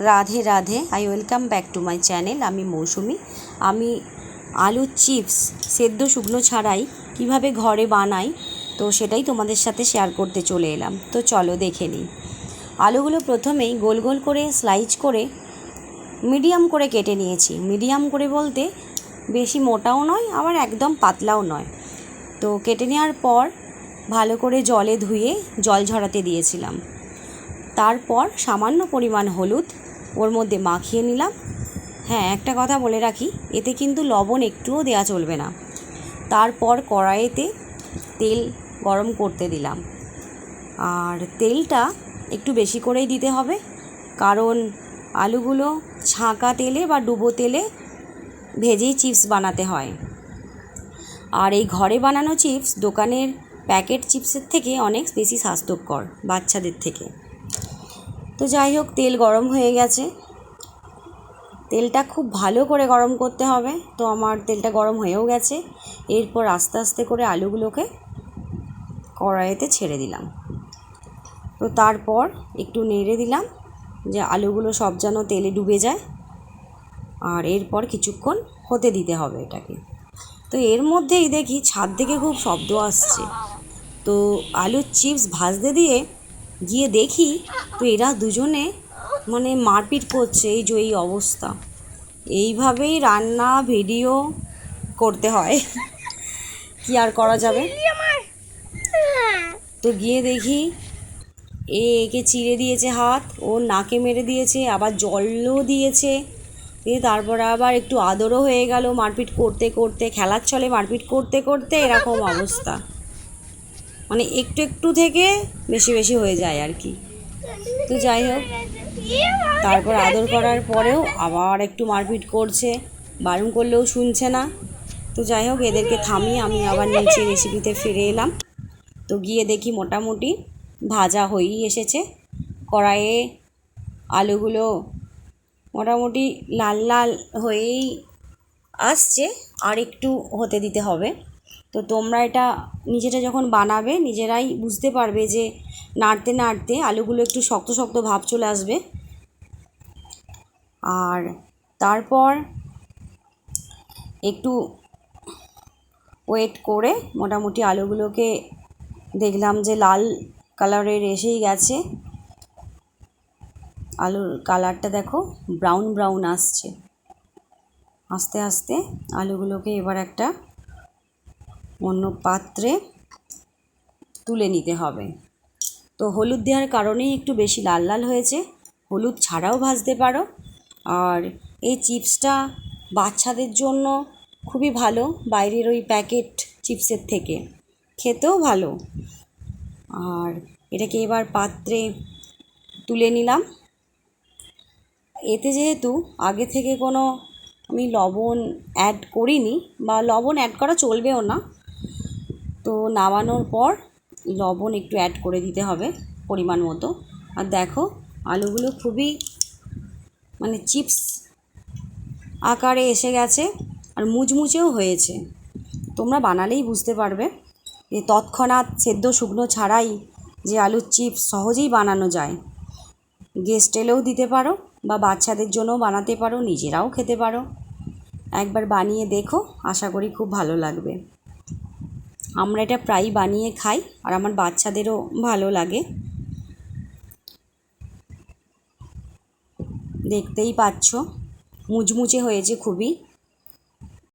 Radhe Radhe. I welcome back to my channel আমি মৌসুমি। আমি আলুর চিপস সেদ্ধ শুকনো ছাড়াই কীভাবে ঘরে বানাই, তো সেটাই তোমাদের সাথে শেয়ার করতে চলে এলাম। তো চলো দেখে নিই। আলুগুলো প্রথমেই গোল গোল করে স্লাইস করে মিডিয়াম করে কেটে নিয়েছি। মিডিয়াম করে বলতে বেশি মোটাও নয়, আবার একদম পাতলাও নয়। তো কেটে নেওয়ার পর ভালো করে জলে ধুয়ে জল ঝরাতে দিয়েছিলাম। তারপর সামান্য পরিমাণ হলুদ ওর মধ্যে মাখিয়ে নিলাম। হ্যাঁ একটা কথা বলে রাখি, এতে কিন্তু লবণ একটুও দেওয়া চলবে না। তারপর কড়াইতে তেল গরম করতে দিলাম। আর তেলটা একটু বেশি করেই দিতে হবে, কারণ আলুগুলো ছাঁকা তেলে বা ডুবো তেলে ভেজেই চিপস বানাতে হয়। আর এই ঘরে বানানো চিপস দোকানের প্যাকেট চিপসের থেকে অনেক বেশি স্বাস্থ্যকর বাচ্চাদের থেকে। তো যাই হোক, তেল গরম হয়ে গেছে। তেলটা খুব ভালো করে গরম করতে হবে। তো আমার তেলটা গরম হয়েও গেছে। এরপর আস্তে আস্তে করে আলুগুলোকে কড়াইতে ছেড়ে দিলাম। তো তারপর একটু নেড়ে দিলাম যে আলুগুলো সব যেন তেলে ডুবে যায়। আর এরপর কিছুক্ষণ হতে দিতে হবে এটাকে। তো এর মধ্যেই দেখি ছাদ থেকে খুব শব্দ আসছে। তো আলুর চিপস ভাজতে দিয়ে গিয়ে দেখি তো এরা দুজনে মানে মারপিট করছে এই যে এই অবস্থা। এইভাবেই রান্না, ভিডিও করতে হয়। কি আর করা যাবে? তো গিয়ে দেখি এ একে চিড়ে দিয়েছে হাত, ও নাকে মেরে দিয়েছে, আবার জলও দিয়েছে। দিয়ে তারপরে আবার একটু আদরও হয়ে গেল মারপিট করতে করতে, খেলার ছলে মারপিট করতে করতে এরকম অবস্থা। মানে একটু একটু থেকে বেশি বেশি হয়ে যায় আর কি। তো যাই হোক, তারপর আদর করার পরেও আবার একটু মারপিট করছে, বারণ করলেও শুনছে না। তো যাই হোক, এদেরকে থামিয়ে আমি আবার নিচে রেসিপিতে ফিরে এলাম। তো গিয়ে দেখি মোটামুটি ভাজা হয়েই এসেছে। কড়াইয়ে আলুগুলো মোটামুটি লাল লাল হয়েই আসছে, আর একটু হতে দিতে হবে। তো তোমরা এটা নিজেরা যখন বানাবে, নিজেরাই বুঝতে পারবে যে নাড়তে নাড়তে আলুগুলো একটু শক্ত শক্ত ভাব চলে আসবে। আর তারপর একটু ওয়েট করে মোটামুটি আলুগুলোকে দেখলাম যে লাল কালারের এসেই গেছে। আলুর কালারটা দেখো ব্রাউন ব্রাউন আসছে। আস্তে আস্তে আলুগুলোকে এবার একটা অন্য পাত্রে তুলে নিতে হবে। তো হলুদ দেওয়ার কারণেই একটু বেশি লাল লাল হয়েছে। হলুদ ছাড়াও ভাজতে পারো। আর এই চিপসটা বাচ্চাদের জন্য খুবই ভালো বাইরের ওই প্যাকেট চিপসের থেকে। খেতেও ভালো। আর এটাকে এবার পাত্রে তুলে নিলাম। এতে যেহেতু আগে থেকে কোনো আমি লবণ অ্যাড করিনি বা লবণ অ্যাড করা চলবেও না তো নামানোর পর লবণ একটু অ্যাড করে দিতে হবে পরিমাণ মতো। আর দেখো, আলুগুলো খুবই মানে চিপস আকারে এসে গেছে আর মুচমুচেও হয়েছে। তোমরা বানালেই বুঝতে পারবে যে তৎক্ষণাৎ সেদ্ধ শুকনো ছাড়াই যে আলুর চিপস সহজেই বানানো যায়। গেস্ট এলেও দিতে পারো বা বাচ্চাদের জন্যও বানাতে পারো, নিজেরাও খেতে পারো। একবার বানিয়ে দেখো, আশা করি খুব ভালো লাগবে। আমরা এটা প্রায়ই বানিয়ে খাই আর আমার বাচ্চাদেরও ভালো লাগে। দেখতেই পাচ্ছ, মুচমুচে হয়েছে খুবই।